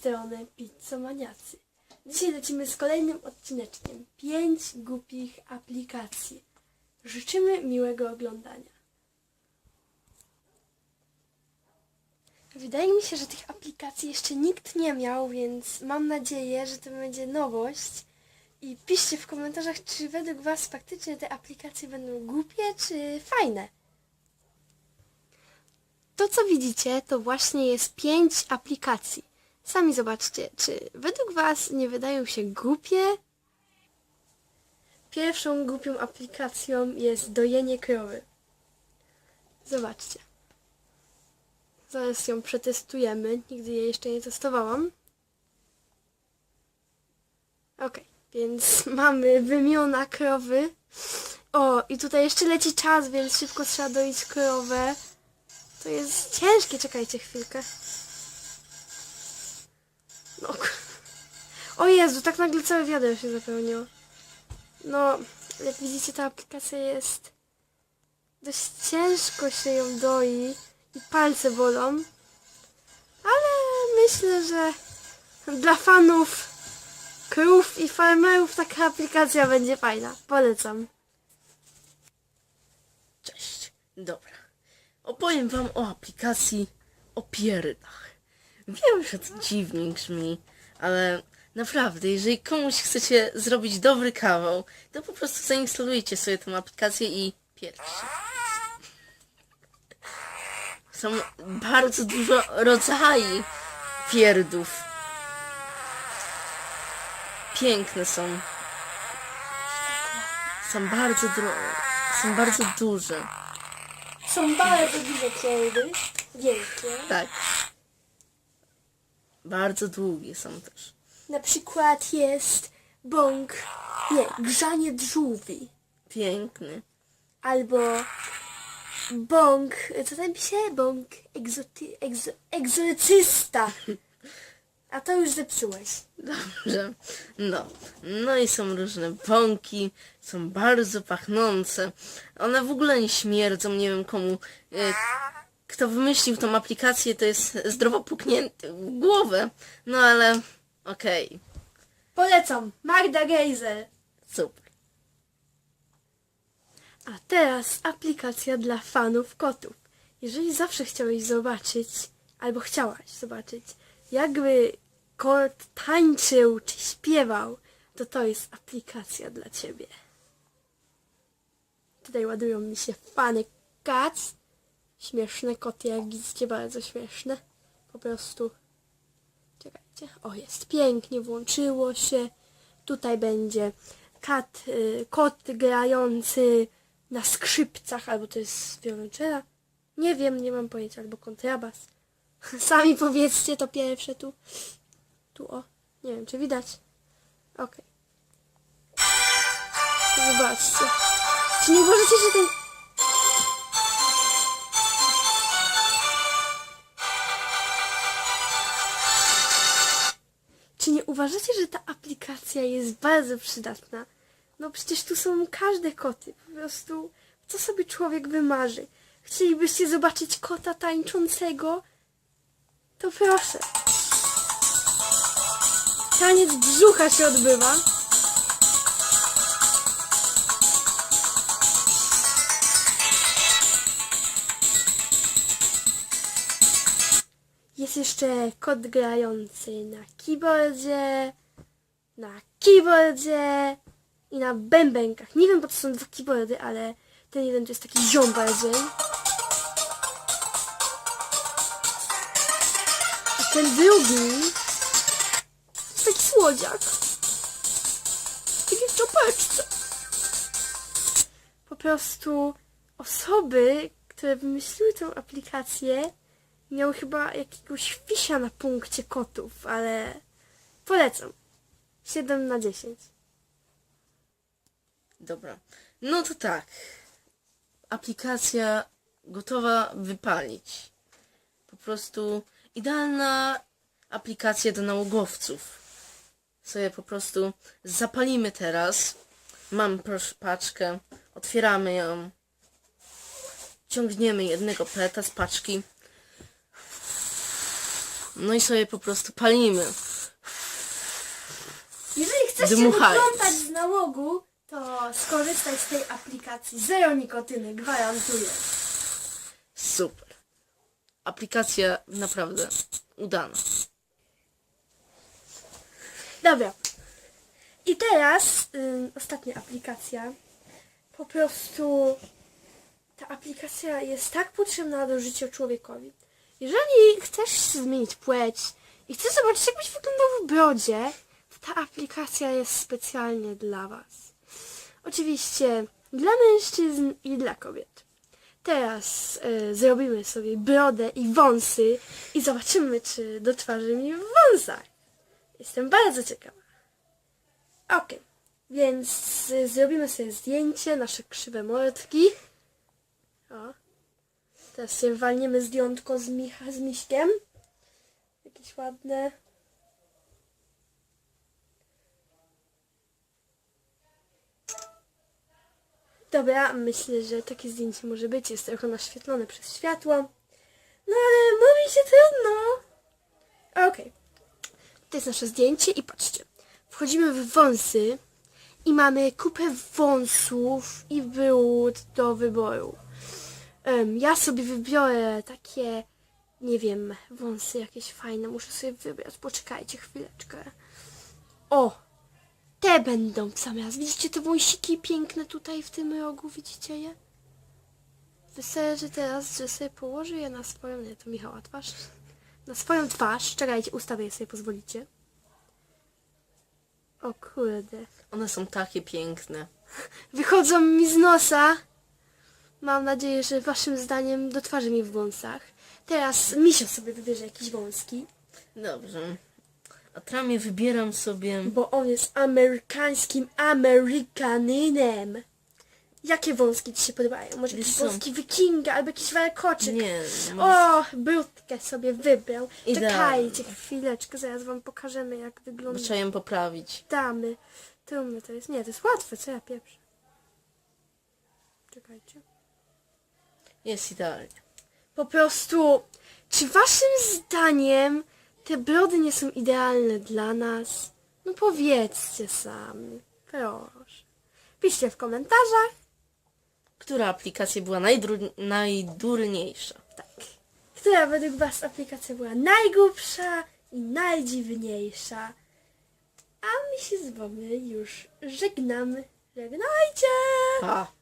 strony Pizzomaniacy. Dzisiaj lecimy z kolejnym odcineczkiem. Pięć głupich aplikacji. Życzymy miłego oglądania. Wydaje mi się, że tych aplikacji jeszcze nikt nie miał, więc mam nadzieję, że to będzie nowość. I piszcie w komentarzach, czy według Was faktycznie te aplikacje będą głupie, czy fajne. To, co widzicie, to właśnie jest pięć aplikacji. Sami zobaczcie, czy według Was nie wydają się głupie? Pierwszą głupią aplikacją jest dojenie krowy. Zobaczcie. Zaraz ją przetestujemy. Nigdy jej jeszcze nie testowałam. Okej, więc mamy wymiona krowy. O, i tutaj jeszcze leci czas, więc szybko trzeba doić krowę. To jest ciężkie, czekajcie chwilkę. No. O Jezu, tak nagle całe wiadro się zapełniło. No, jak widzicie, ta aplikacja jest dość ciężko się ją doi i palce bolą. Ale myślę, że dla fanów krów i farmerów taka aplikacja będzie fajna. Polecam. Cześć. Dobra. Opowiem wam o aplikacji o pierdach. Wiem, że to dziwnie brzmi, ale naprawdę, jeżeli komuś chcecie zrobić dobry kawał, to po prostu zainstalujcie sobie tę aplikację i pierdźcie. Są bardzo dużo rodzajów pierdów. Piękne są. Są bardzo dro... są bardzo duże. Są bardzo duże pierdy. Wielkie. Tak. Bardzo długie są też. Na przykład jest bąk, nie, grzanie dżółwi. Piękny. Albo bąk, co tam pisze? Bąk egzoty, egzo, egzorcysta. A to już zepsułeś. Dobrze. No. No i są różne bąki. Są bardzo pachnące. One w ogóle nie śmierdzą. Nie wiem komu... E, kto wymyślił tą aplikację, to jest zdrowo puknięty w głowę. No ale... Okej. Polecam, Magda Geiser. Super. A teraz aplikacja dla fanów kotów. Jeżeli zawsze chciałeś zobaczyć, albo chciałaś zobaczyć, jakby kot tańczył czy śpiewał, to to jest aplikacja dla ciebie. Tutaj ładują mi się fany cats. Śmieszne koty, jak widzicie, bardzo śmieszne. Po prostu. Czekajcie. O, jest pięknie, włączyło się. Tutaj będzie kat, y, kot grający na skrzypcach, albo to jest wiolonczela. Nie wiem, nie mam pojęcia, albo kontrabas. Sami powiedzcie to pierwsze tu. Tu o. Nie wiem, czy widać. Okej. Zobaczcie. Czy nie uważacie, że ten... uważacie, że ta aplikacja jest bardzo przydatna? No przecież tu są każde koty. Po prostu co sobie człowiek wymarzy. Chcielibyście zobaczyć kota tańczącego? To proszę. Taniec brzucha się odbywa. Jest jeszcze kot grający na keyboardzie, na keyboardzie i na bębenkach. Nie wiem, bo to są dwa keyboardy, ale ten jeden to jest taki ziom bardziej. A ten drugi to taki słodziak. Taki w czopeczce. Po prostu osoby, które wymyśliły tę aplikację, miał chyba jakiegoś fisia na punkcie kotów, ale polecam. 7 na 10. Dobra. No to tak. Aplikacja gotowa wypalić. Po prostu idealna aplikacja do nałogowców. Sobie po prostu zapalimy teraz. Mam proszę paczkę. Otwieramy ją. Ciągniemy jednego peta z paczki. No i sobie po prostu palimy. Jeżeli chcesz się Dmuchając. wyplątać z nałogu, to skorzystaj z tej aplikacji. Zero nikotyny, gwarantuję. Super. Aplikacja naprawdę udana. Dobra. I teraz ym, ostatnia aplikacja. Po prostu ta aplikacja jest tak potrzebna do życia człowiekowi. Jeżeli chcesz zmienić płeć i chcesz zobaczyć, jak byś wyglądał w brodzie, to ta aplikacja jest specjalnie dla Was. Oczywiście dla mężczyzn i dla kobiet. Teraz y, zrobimy sobie brodę i wąsy i zobaczymy, czy do twarzy mi wąsach. Jestem bardzo ciekawa. Okej, więc y, zrobimy sobie zdjęcie, nasze krzywe mordki. O. Teraz sobie walniemy zdjątko z, Micha, z Miśkiem. Jakieś ładne. Dobra, myślę, że takie zdjęcie może być. Jest trochę naświetlone przez światło. No ale mówi się trudno. Okej. To jest nasze zdjęcie i patrzcie. Wchodzimy w wąsy i mamy kupę wąsów i brud do wyboru. Em, ja sobie wybiorę takie, nie wiem, wąsy jakieś fajne. Muszę sobie wybrać. Poczekajcie chwileczkę. O! Te będą raz. Widzicie te wąsiki piękne tutaj w tym rogu? Widzicie je? Wystarczy teraz, że sobie położę je na swoją... Nie, to Michała twarz. Na swoją twarz. Czekajcie, ustawię je sobie, pozwolicie. O kurde. One są takie piękne. Wychodzą mi z nosa. Mam nadzieję, że waszym zdaniem do twarzy mi w wąsach. Teraz Misio sobie wybierze jakiś wąski, Dobrze. A tramie wybieram sobie... bo on jest amerykańskim Amerykaninem. Jakie wąski ci się podobają? Może jakiś Wiesz co? wąski wikinga albo jakiś warkoczyk? Nie, może- O, brudkę sobie wybrał. Idealnie. Czekajcie chwileczkę, zaraz wam pokażemy jak wygląda. Trzeba ją poprawić. Damy. Trudne to jest. Nie, to jest łatwe, co ja pieprzę. Czekajcie. Jest idealnie. Po prostu, czy waszym zdaniem te brody nie są idealne dla nas? No powiedzcie sami. Proszę. Piszcie w komentarzach. Która aplikacja była najdurniejsza? Tak. Która według was aplikacja była najgłupsza i najdziwniejsza? A my się z wami już żegnamy. Żegnajcie! Pa!